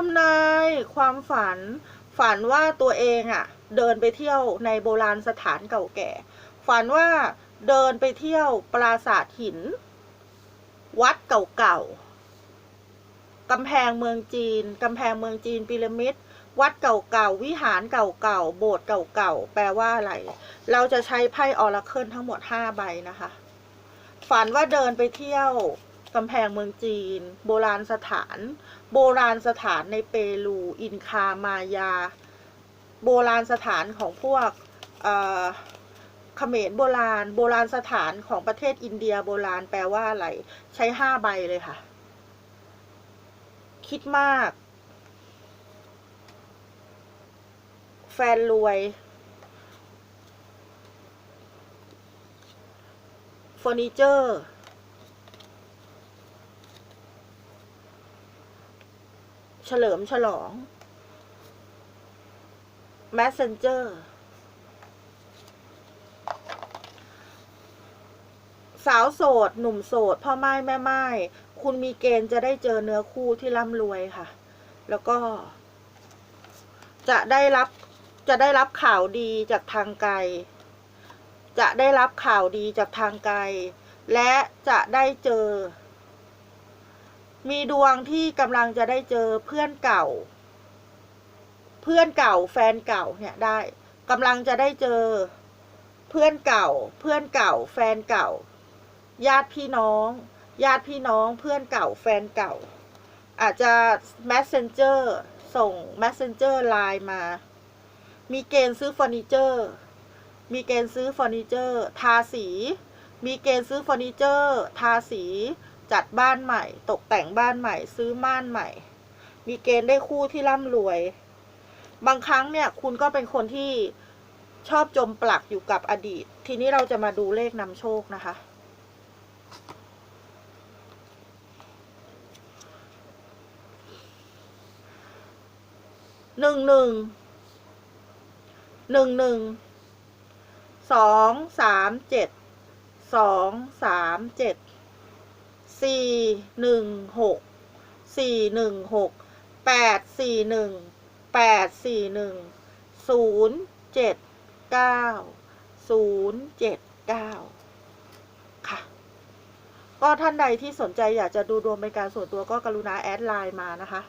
ทำนายความฝัน ฝันว่าตัวเองอะ่ะ เดินไปเที่ยวในโบราณสถานเก่าแก่ ฝันว่าเดินไปเที่ยวปราสาทหิน วัดเก่าๆกำแพงเมืองจีนกำแพงเมืองจีนพีระมิดวัดเก่าๆ วิหารเก่าๆ โบสถ์เก่าๆ แปลว่าอะไร เราจะใช้ไพ่ออราเคิลทั้งหมด 5 ใบนะคะ ฝันว่าเดินไปเที่ยว กำแพงเมืองจีน โบราณสถาน โบราณสถานในเปรู อินคา มายา โบราณสถานของพวกเอ่อเขมรโบราณ โบราณสถานของประเทศอินเดียโบราณแปลว่าอะไร ใช้ห้าใบเลยค่ะ คิดมาก แฟนรวยเฟอร์นิเจอร์ เฉลิมฉลอง Messenger สาวโสด หนุ่มโสด พ่อไม้แม่ไม้คุณมีเกณฑ์จะได้เจอเนื้อคู่ที่ร่ำรวยค่ะ แล้วก็ จะได้รับจะได้รับข่าวดีจากทางไกล จะได้รับข่าวดีจากทางไกล และจะได้เจอ มีดวงที่กำลังจะได้เจอเพื่อนเก่า เพื่อนเก่าแฟนเก่าเนี่ยได้กำลังจะได้เจอเพื่อนเก่า เพื่อนเก่า แฟนเก่า ญาติพี่น้อง ญาติพี่น้อง เพื่อนเก่า แฟนเก่า อาจจะ messenger ส่ง messenger ไลน์มา มีเกณฑ์ซื้อเฟอร์นิเจอร์ มีเกณฑ์ซื้อเฟอร์นิเจอร์ ทาสี มีเกณฑ์ซื้อเฟอร์นิเจอร์ ทาสี จัดบ้านใหม่ ตกแต่งบ้านใหม่ ซื้อม่านใหม่ มีเกณฑ์ได้คู่ที่ร่ำรวย บางครั้งเนี่ย คุณก็เป็นคนที่ชอบจมปลักอยู่กับอดีต ทีนี้เราจะมาดูเลขนำโชคนะคะ หนึ่งหนึ่ง หนึ่งหนึ่ง สองสามเจ็ด สองสามเจ็ด สี่หนึ่งหกสี่หนึ่งหกแปดสี่หนึ่งแปดสี่หนึ่งศูนย์เจ็ดเก้าศูนย์เจ็ดเก้าค่ะ ก็ท่านใดที่สนใจอยากจะดูดวงเป็นการส่วนตัวก็กรุณาแอดไลน์มานะคะ